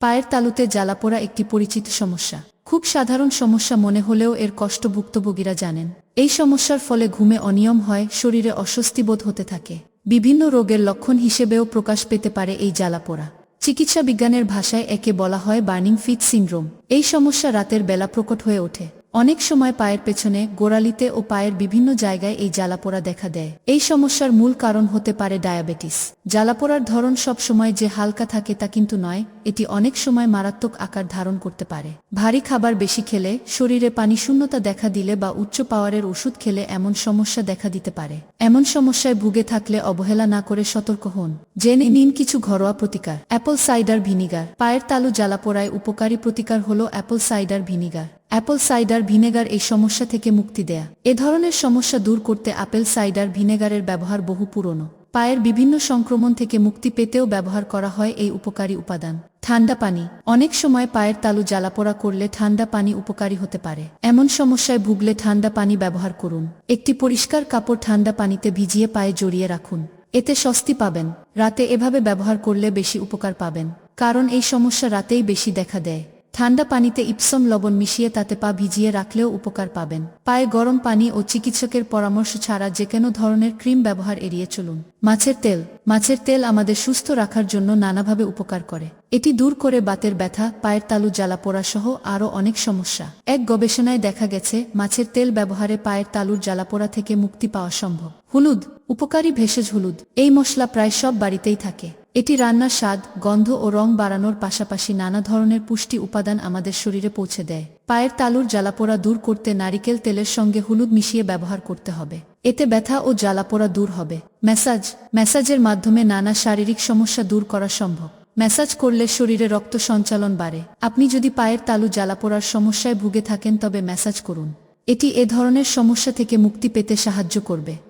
পায়ের তালুতে জ্বালাপোড়া একটি পরিচিত সমস্যা। খুব সাধারণ সমস্যা মনে হলেও এর কষ্ট ভুক্তভোগীরা জানেন। এই সমস্যার ফলে ঘুমে অনিয়ম হয়, শরীরে অস্বস্তিবোধ হতে থাকে। বিভিন্ন রোগের লক্ষণ হিসেবেও প্রকাশ পেতে পারে এই জ্বালাপোড়া চিকিৎসা বিজ্ঞানের ভাষায় একে বলা হয় বার্নিং ফিট সিন্ড্রোম। এই সমস্যা রাতের বেলা প্রকট হয়ে ওঠে। অনেক সময় পায়ের পেছনে, গোড়ালিতে ও পায়ের বিভিন্ন জায়গায় এই জ্বালাপোড়া দেখা দেয়। এই সমস্যার মূল কারণ হতে পারে ডায়াবেটিস। জ্বালাপোড়ার ধরন সব সময় যে হালকা থাকে তা কিন্তু নয়, এটি অনেক সময় মারাত্মক আকার ধারণ করতে পারে। ভারী খাবার বেশি খেলে, শরীরে পানি শূন্যতা দেখা দিলে বা উচ্চ পাওয়ারের ওষুধ খেলে এমন সমস্যা দেখা দিতে পারে। এমন সমস্যায় ভুগে থাকলে অবহেলা না করে সতর্ক হন। জেনে নিন কিছু ঘরোয়া প্রতিকার। Apple cider vinegar. পায়ের তালু জ্বালাপোড়ায় উপকারী প্রতিকার হল apple cider vinegar. Apple cider vinegar এই সমস্যা থেকে মুক্তি দেয়া। এ ধরনের সমস্যা দূর করতে আপেল সাইডার ভিনেগারের ব্যবহার বহু পুরনো। পায়ের বিভিন্ন সংক্রমণ থেকে মুক্তি পেতেও ব্যবহার করা হয় এই উপকারী উপাদান। ঠান্ডা পানি। অনেক সময় পায়ের তালু জ্বালাপোড়া করলে ঠান্ডা পানি উপকারী হতে পারে। এমন সমস্যায় ভুগলে ঠান্ডা পানি ব্যবহার করুন। একটি পরিষ্কার কাপড় ঠান্ডা পানিতে ভিজিয়ে পায়ে জড়িয়ে রাখুন। এতে স্বস্তি পাবেন। রাতে এভাবে ব্যবহার করলে বেশি উপকার পাবেন। কারণ এই সমস্যা রাতেই বেশি দেখা দেয়। ঠান্ডা পানিতে ইপসম লবণ মিশিয়ে তাতে পা ভিজিয়ে রাখলেও উপকার পাবেন। পায়ে গরম পানি ও চিকিৎসকের পরামর্শ ছাড়া যে কোনো ধরনের ক্রিম ব্যবহার এড়িয়ে চলুন। মাছের তেল। মাছের তেল আমাদের সুস্থ রাখার জন্য নানাভাবে উপকার করে। এটি দূর করে বাতের ব্যথা, পায়ের তালু জ্বালা পোড়া সহ আরও অনেক সমস্যা। এক গবেষণায় দেখা গেছে, মাছের তেল ব্যবহারে পায়ের তালুর জ্বালাপোড়া থেকে মুক্তি পাওয়া সম্ভব। হলুদ। উপকারী ভেষজ হলুদ। এই মশলা প্রায় সব বাড়িতেই থাকে। এটি রান্নার স্বাদ, গন্ধ ও রং বাড়ানোর পাশাপাশি নানা ধরনের পুষ্টি উপাদান আমাদের শরীরে পৌঁছে দেয়। পায়ের তালুর জ্বালাপোড়া দূর করতে নারিকেল তেলের সঙ্গে হলুদ মিশিয়ে ব্যবহার করতে হবে। এতে ব্যথা ও জ্বালাপোড়া দূর হবে। ম্যাসাজ, ম্যাসাজের মাধ্যমে নানা শারীরিক সমস্যা দূর করা সম্ভব। ম্যাসাজ করলে শরীরে রক্ত সঞ্চালন বাড়ে। আপনি যদি পায়ের তালু জ্বালাপোড়ার সমস্যায় ভুগে থাকেন তবে ম্যাসাজ করুন। এটি এ ধরনের সমস্যা থেকে মুক্তি পেতে সাহায্য করবে।